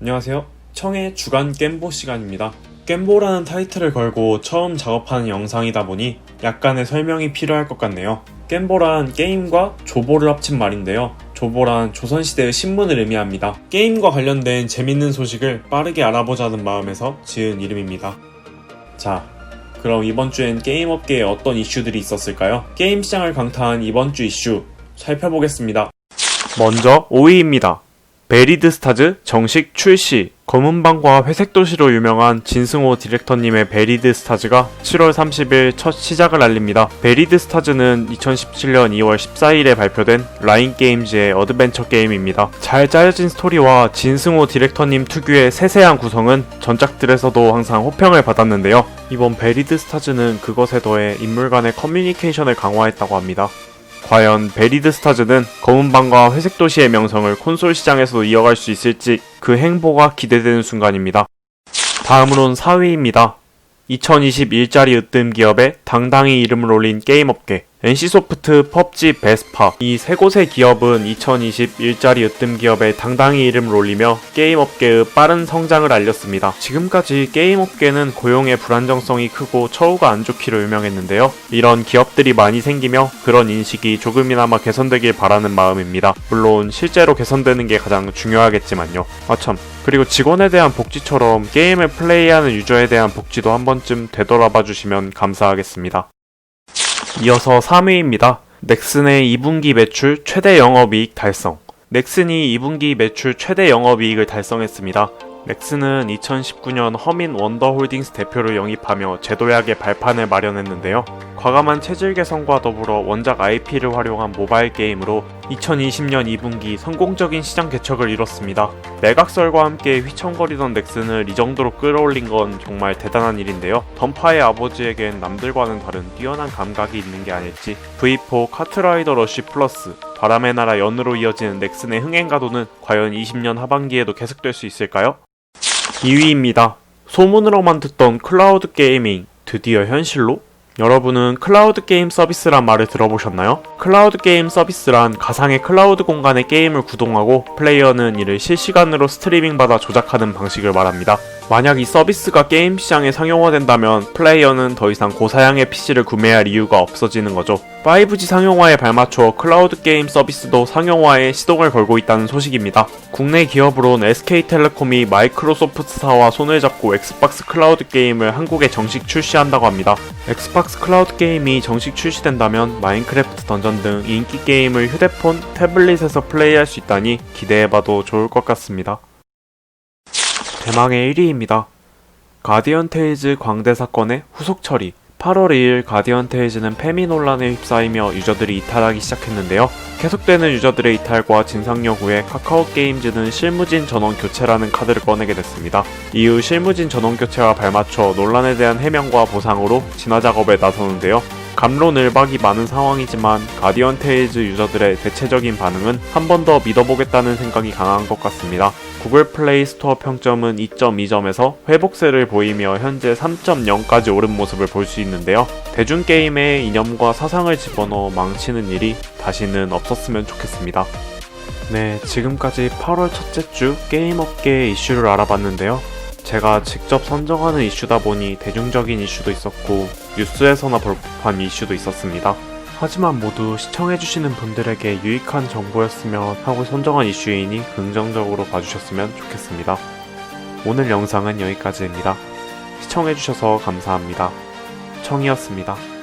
안녕하세요. 청의 주간 겜보 시간입니다. 겜보라는 타이틀을 걸고 처음 작업하는 영상이다 보니 약간의 설명이 필요할 것 같네요. 겜보란 게임과 조보를 합친 말인데요. 조보란 조선시대의 신문을 의미합니다. 게임과 관련된 재밌는 소식을 빠르게 알아보자는 마음에서 지은 이름입니다. 자, 그럼 이번 주엔 게임 업계에 어떤 이슈들이 있었을까요? 게임 시장을 강타한 이번 주 이슈 살펴보겠습니다. 먼저 5위입니다. 베리드 스타즈 정식 출시. 검은방과 회색 도시로 유명한 진승호 디렉터님의 베리드 스타즈가 7월 30일 첫 시작을 알립니다. 베리드 스타즈는 2017년 2월 14일에 발표된 라인 게임즈의 어드벤처 게임입니다. 잘 짜여진 스토리와 진승호 디렉터님 특유의 세세한 구성은 전작들에서도 항상 호평을 받았는데요. 이번 베리드 스타즈는 그것에 더해 인물 간의 커뮤니케이션을 강화했다고 합니다. 과연 베리드 스타즈는 검은방과 회색 도시의 명성을 콘솔 시장에서도 이어갈 수 있을지 그 행보가 기대되는 순간입니다. 다음으론 4위입니다. 2020 일자리 으뜸 기업에 당당히 이름을 올린 게임 업계 NC소프트, 펍지, 베스파 이 세 곳의 기업은 2020 일자리 으뜸 기업에 당당히 이름을 올리며 게임 업계의 빠른 성장을 알렸습니다. 지금까지 게임 업계는 고용의 불안정성이 크고 처우가 안 좋기로 유명했는데요. 이런 기업들이 많이 생기며 그런 인식이 조금이나마 개선되길 바라는 마음입니다. 물론 실제로 개선되는 게 가장 중요하겠지만요. 아참 그리고 직원에 대한 복지처럼 게임을 플레이하는 유저에 대한 복지도 한 번쯤 되돌아봐 주시면 감사하겠습니다. 이어서 3위입니다. 넥슨의 2분기 매출 최대 영업이익 달성. 넥슨이 2분기 매출 최대 영업이익을 달성했습니다. 넥슨은 2019년 허민 원더홀딩스 대표를 영입하며 제도약의 발판을 마련했는데요. 과감한 체질 개선과 더불어 원작 IP를 활용한 모바일 게임으로 2020년 2분기 성공적인 시장 개척을 이뤘습니다. 매각설과 함께 휘청거리던 넥슨을 이 정도로 끌어올린 건 정말 대단한 일인데요. 던파의 아버지에겐 남들과는 다른 뛰어난 감각이 있는 게 아닐지 V4 카트라이더 러쉬 플러스 바람의 나라 연으로 이어지는 넥슨의 흥행 가도는 과연 20년 하반기에도 계속될 수 있을까요? 2위입니다. 소문으로만 듣던 클라우드 게이밍 드디어 현실로? 여러분은 클라우드 게임 서비스란 말을 들어보셨나요? 클라우드 게임 서비스란 가상의 클라우드 공간에 게임을 구동하고 플레이어는 이를 실시간으로 스트리밍 받아 조작하는 방식을 말합니다. 만약 이 서비스가 게임 시장에 상용화된다면 플레이어는 더 이상 고사양의 PC를 구매할 이유가 없어지는 거죠. 5G 상용화에 발맞춰 클라우드 게임 서비스도 상용화에 시동을 걸고 있다는 소식입니다. 국내 기업으론 SK텔레콤이 마이크로소프트사와 손을 잡고 엑스박스 클라우드 게임을 한국에 정식 출시한다고 합니다. 엑스박스 클라우드 게임이 정식 출시된다면 마인크래프트 던전 등 인기 게임을 휴대폰, 태블릿에서 플레이할 수 있다니 기대해봐도 좋을 것 같습니다. 대망의 1위입니다. 가디언 테이즈 광대 사건의 후속 처리. 8월 2일 가디언 테이즈는 페미 논란에 휩싸이며 유저들이 이탈하기 시작했는데요. 계속되는 유저들의 이탈과 진상요 후에 카카오 게임즈는 실무진 전원 교체라는 카드를 꺼내게 됐습니다. 이후 실무진 전원 교체와 발맞춰 논란에 대한 해명과 보상으로 진화 작업에 나서는데요. 감론을박이 많은 상황이지만 가디언 테이즈 유저들의 대체적인 반응은 한 번 더 믿어보겠다는 생각이 강한 것 같습니다. 구글 플레이 스토어 평점은 2.2점에서 회복세를 보이며 현재 3.0까지 오른 모습을 볼 수 있는데요. 대중 게임의 이념과 사상을 집어넣어 망치는 일이 다시는 없었으면 좋겠습니다. 네, 지금까지 8월 첫째 주 게임 업계의 이슈를 알아봤는데요. 제가 직접 선정하는 이슈다 보니 대중적인 이슈도 있었고 뉴스에서나 볼 법한 이슈도 있었습니다. 하지만 모두 시청해주시는 분들에게 유익한 정보였으면 하고 선정한 이슈이니 긍정적으로 봐주셨으면 좋겠습니다. 오늘 영상은 여기까지입니다. 시청해주셔서 감사합니다. 청이었습니다.